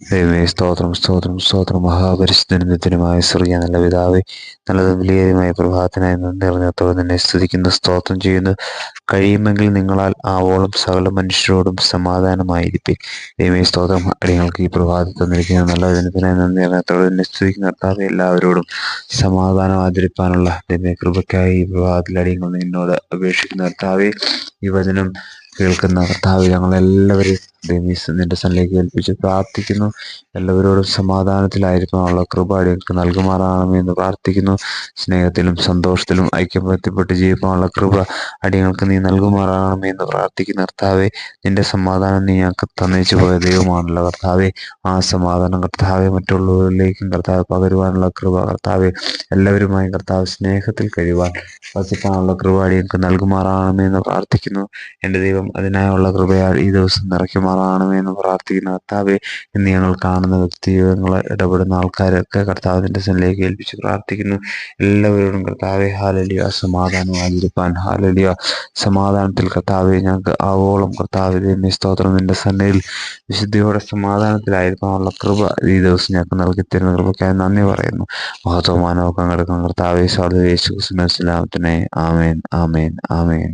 ദൈവമേ സ്തോത്രം സ്തോത്രം സ്തോത്രം. മഹാപരിശുദ്ധനുമായ സ്വർഗീയ നല്ല പിതാവേ നല്ലതും വിലയേതുമായ പ്രഭാതത്തിനായി നന്ദി അറിഞ്ഞത്തോടെ നിന്നെ സ്തുതിക്കുന്നു സ്തോത്രം ചെയ്യുന്നു. കഴിയുമെങ്കിൽ നിങ്ങളാൽ ആവോളം സകല മനുഷ്യരോടും സമാധാനമായിരിക്കും ദൈവമേ സ്തോത്രം. അടിയങ്ങൾക്ക് ഈ പ്രഭാതത്തിൽ തന്നിരിക്കുന്ന നല്ല ദിനത്തിനായി നന്ദി അറിഞ്ഞത്തോടെ നിന്നെ സ്തുതിക്കുന്ന. കർത്താവ് എല്ലാവരോടും സമാധാനം ആദരിപ്പാനുള്ള ദൈവമേ കൃപയ്ക്കായി ഈ പ്രഭാതത്തിൽ അടിയങ്ങൾ നിന്നോട് അപേക്ഷിക്കുന്ന. കർത്താവെ ഈ വചനം കേൾക്കുന്ന കർത്താവ് ഞങ്ങളെല്ലാവരും ദൈവീസ് നിന്റെ സന്നിലേക്ക് ഏൽപ്പിച്ച് പ്രാർത്ഥിക്കുന്നു. എല്ലാവരോടും സമാധാനത്തിലായിരിക്കാനുള്ള കൃപ അടിയങ്ങൾക്ക് നൽകുമാറാണമേ എന്ന് പ്രാർത്ഥിക്കുന്നു. സ്നേഹത്തിലും സന്തോഷത്തിലും ഐക്യപ്പെടുത്തിപ്പെട്ട് ജീവിക്കാനുള്ള കൃപ അടിയങ്ങൾക്ക് നീ നൽകുമാറാണമേ എന്ന് പ്രാർത്ഥിക്കുന്ന. കർത്താവെ നിന്റെ സമാധാനം നീ ഞങ്ങൾക്ക് തന്നേച്ചു പോയ ദൈവമാണല്ലോ. കർത്താവെ ആ സമാധാനം കർത്താവെ മറ്റുള്ളവരിലേക്കും കർത്താവ് പകരുവാനുള്ള കൃപ കർത്താവെ എല്ലാവരുമായും കർത്താവ് സ്നേഹത്തിൽ കഴിയുവാൻ വസിക്കാനുള്ള കൃപ അടിയങ്ങൾക്ക് നൽകുമാറാണമേ എന്ന് പ്രാർത്ഥിക്കുന്നു. എന്റെ ദൈവം അതിനായുള്ള കൃപയാൽ ഈ ദിവസം നിറയ്ക്കുമാറാണമേ എന്ന് പ്രാർത്ഥിക്കുന്ന കർത്താവെ ഇന്ന് ഞങ്ങൾ കാണുന്ന വ്യക്തികൾ ഇടപെടുന്ന ആൾക്കാരൊക്കെ കർത്താവിന്റെ സന്നിലേക്ക് ഏൽപ്പിച്ച് പ്രാർത്ഥിക്കുന്നു. എല്ലാവരോടും കർത്താവെ ഹാലലിയ സമാധാനം ആചരിപ്പാൻ. ഹാലലിയ സമാധാനത്തിൽ കർത്താവെ ഞങ്ങൾക്ക് ആവോളം കർത്താവിന്റെ സ്തോത്രം. നിന്റെ സന്നയിൽ വിശുദ്ധിയോടെ സമാധാനത്തിലായിരിക്കാനുള്ള കൃപ ഈ ദിവസം ഞങ്ങൾക്ക് നൽകി തരുന്ന കൃപയ്ക്കായി നന്ദി പറയുന്നു. മഹത്വമാനമൊക്കെ കിടക്കുന്ന കർത്താവെ ക്രിസ്തുവിനെ ആമേൻ ആമേൻ ആമേൻ.